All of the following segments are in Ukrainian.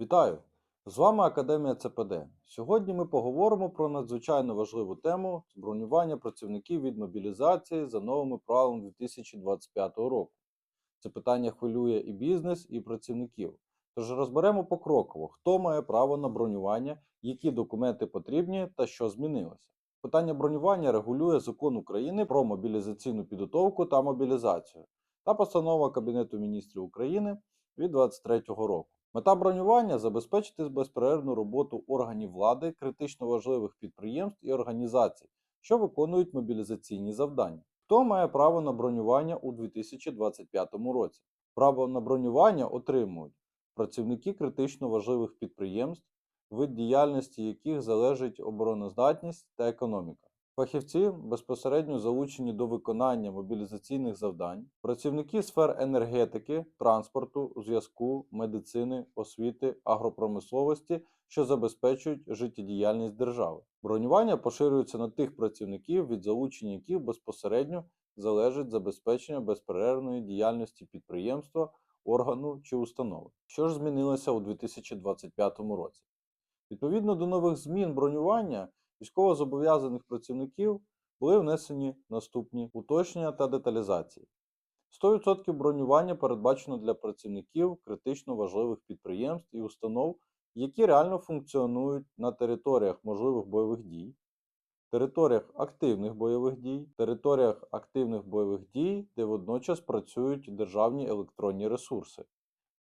Вітаю! З вами Академія ЦПД. Сьогодні ми поговоримо про надзвичайно важливу тему бронювання працівників від мобілізації за новими правилами 2025 року. Це питання хвилює і бізнес, і працівників. Тож розберемо покроково, хто має право на бронювання, які документи потрібні та що змінилося. Питання бронювання регулює закон України про мобілізаційну підготовку та мобілізацію та постанова Кабінету міністрів України від 2023 року. Мета бронювання забезпечити безперервну роботу органів влади, критично важливих підприємств і організацій, що виконують мобілізаційні завдання. Хто має право на бронювання у 2025 році? Право на бронювання отримують працівники критично важливих підприємств, вид діяльності яких залежить обороноздатність та економіка. Фахівці безпосередньо залучені до виконання мобілізаційних завдань, працівники сфер енергетики, транспорту, зв'язку, медицини, освіти, агропромисловості, що забезпечують життєдіяльність держави. Бронювання поширюється на тих працівників, від залучення яких безпосередньо залежить забезпечення безперервної діяльності підприємства, органу чи установи. Що ж змінилося у 2025 році? Відповідно до нових змін бронювання військовозобов'язаних працівників були внесені наступні уточнення та деталізації. 100% бронювання передбачено для працівників критично важливих підприємств і установ, які реально функціонують на територіях можливих бойових дій, територіях активних бойових дій, територіях активних бойових дій, де водночас працюють державні електронні ресурси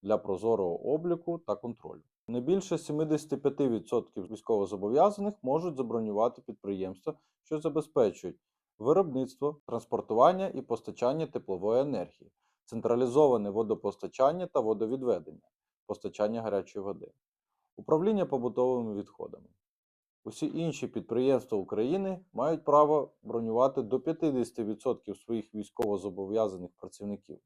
для прозорого обліку та контролю. Не більше 75% військовозобов'язаних можуть забронювати підприємства, що забезпечують виробництво, транспортування і постачання теплової енергії, централізоване водопостачання та водовідведення, постачання гарячої води, управління побутовими відходами. Усі інші підприємства України мають право бронювати до 50% своїх військовозобов'язаних працівників.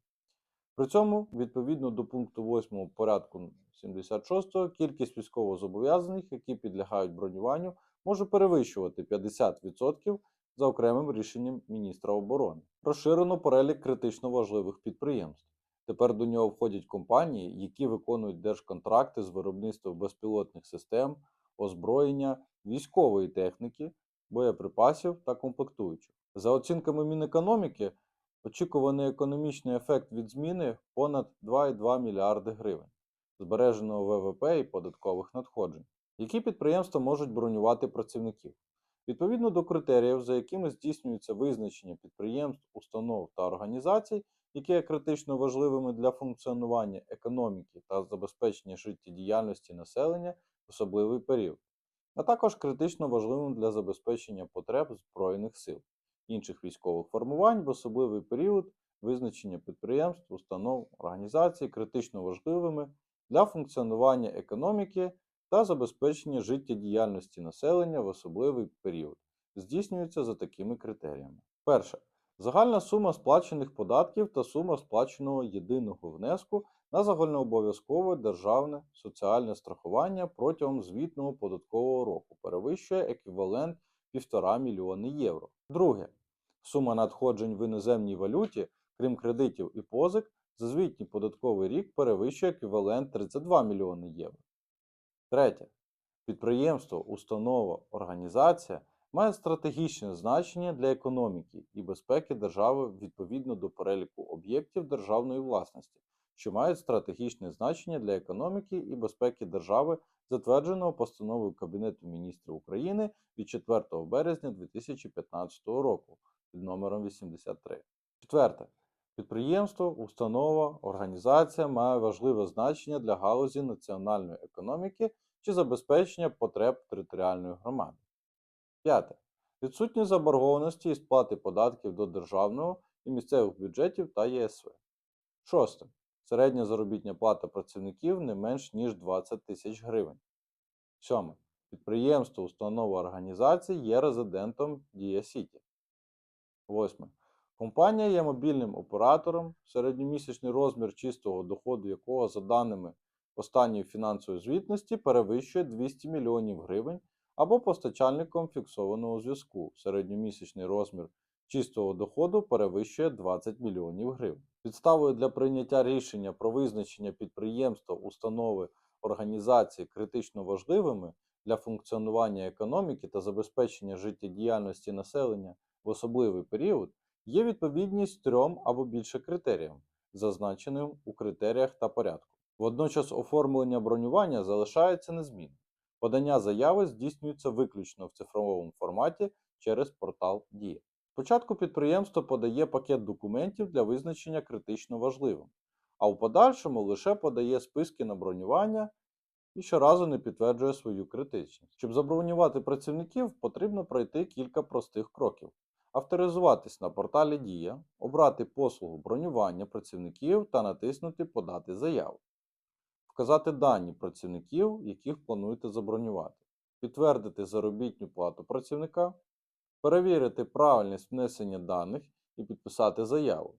При цьому, відповідно до пункту 8 порядку 76, кількість військовозобов'язаних, які підлягають бронюванню, може перевищувати 50% за окремим рішенням міністра оборони. Розширено перелік критично важливих підприємств. Тепер до нього входять компанії, які виконують держконтракти з виробництва безпілотних систем, озброєння, військової техніки, боєприпасів та комплектуючих. За оцінками Мінекономіки, очікуваний економічний ефект від зміни понад 2,2 мільярди гривень збереженого ВВП і податкових надходжень. Які підприємства можуть бронювати працівників? Відповідно до критеріїв, за якими здійснюється визначення підприємств, установ та організацій, які є критично важливими для функціонування економіки та забезпечення життєдіяльності населення в особливий період, а також критично важливим для забезпечення потреб Збройних сил, інших військових формувань в особливий період визначення підприємств, установ, організацій критично важливими для функціонування економіки та забезпечення життєдіяльності населення в особливий період, здійснюється за такими критеріями. Перше. Загальна сума сплачених податків та сума сплаченого єдиного внеску на загальнообов'язкове державне соціальне страхування протягом звітного податкового року перевищує еквівалент 1,5 мільйони євро. Друге. Сума надходжень в іноземній валюті, крім кредитів і позик, за звітній податковий рік перевищує еквівалент 32 мільйони євро. Третє. Підприємство, установа, організація має стратегічне значення для економіки і безпеки держави відповідно до переліку об'єктів державної власності, що мають стратегічне значення для економіки і безпеки держави, затвердженого постановою Кабінету міністрів України від 4 березня 2015 року під номером 83. Четверте. Підприємство, установа, організація має важливе значення для галузі національної економіки чи забезпечення потреб територіальної громади. П'яте. Відсутність заборгованості і сплати податків до державного і місцевих бюджетів та ЄСВ. Шосте. Середня заробітня плата працівників не менш ніж 20 тисяч гривень. Сьоме. Підприємство, установа організації є резидентом Дія Сіті. Восьме. Компанія є мобільним оператором, середньомісячний розмір чистого доходу якого, за даними останньої фінансової звітності, перевищує 200 мільйонів гривень або постачальником фіксованого зв'язку. Середньомісячний розмір чистого доходу перевищує 20 мільйонів гривень. Підставою для прийняття рішення про визначення підприємства, установи, організації критично важливими для функціонування економіки та забезпечення життєдіяльності населення в особливий період, є відповідність трьом або більше критеріям, зазначеним у критеріях та порядку. Водночас оформлення бронювання залишається незмінним. Подання заяви здійснюється виключно в цифровому форматі через портал Дія. Спочатку підприємство подає пакет документів для визначення критично важливим, а у подальшому лише подає списки на бронювання і щоразу не підтверджує свою критичність. Щоб забронювати працівників, потрібно пройти кілька простих кроків. Авторизуватись на порталі Дія, обрати послугу бронювання працівників та натиснути Подати заяву. Вказати дані працівників, яких плануєте забронювати, підтвердити заробітну плату працівника, перевірити правильність внесення даних і підписати заяву.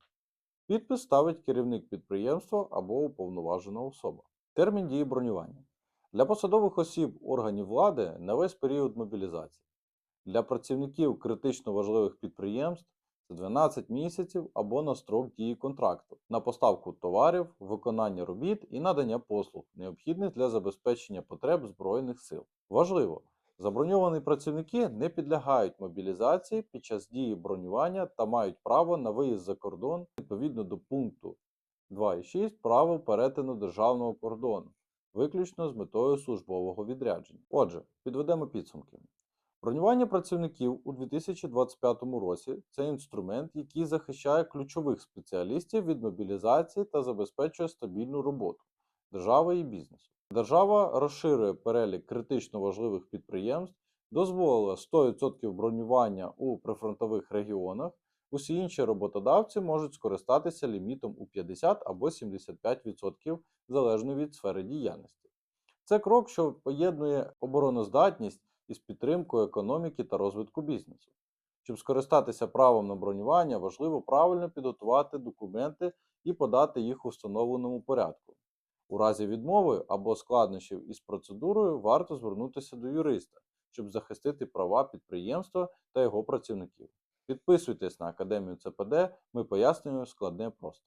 Підпис ставить керівник підприємства або уповноважена особа. Термін дії бронювання. Для посадових осіб органів влади на весь період мобілізації. Для працівників критично важливих підприємств це 12 місяців або на строк дії контракту на поставку товарів, виконання робіт і надання послуг, необхідних для забезпечення потреб Збройних сил. Важливо, заброньовані працівники не підлягають мобілізації під час дії бронювання та мають право на виїзд за кордон відповідно до пункту 2.6 правил перетину державного кордону, виключно з метою службового відрядження. Отже, підведемо підсумки. Бронювання працівників у 2025 році це інструмент, який захищає ключових спеціалістів від мобілізації та забезпечує стабільну роботу держави і бізнесу. Держава розширює перелік критично важливих підприємств, дозволила 100% бронювання у прифронтових регіонах. Усі інші роботодавці можуть скористатися лімітом у 50 або 75% залежно від сфери діяльності. Це крок, що поєднує обороноздатність із підтримкою економіки та розвитку бізнесу. Щоб скористатися правом на бронювання, важливо правильно підготувати документи і подати їх у встановленому порядку. У разі відмови або складнощів із процедурою варто звернутися до юриста, щоб захистити права підприємства та його працівників. Підписуйтесь на Академію ЦПД, ми пояснюємо складне просто.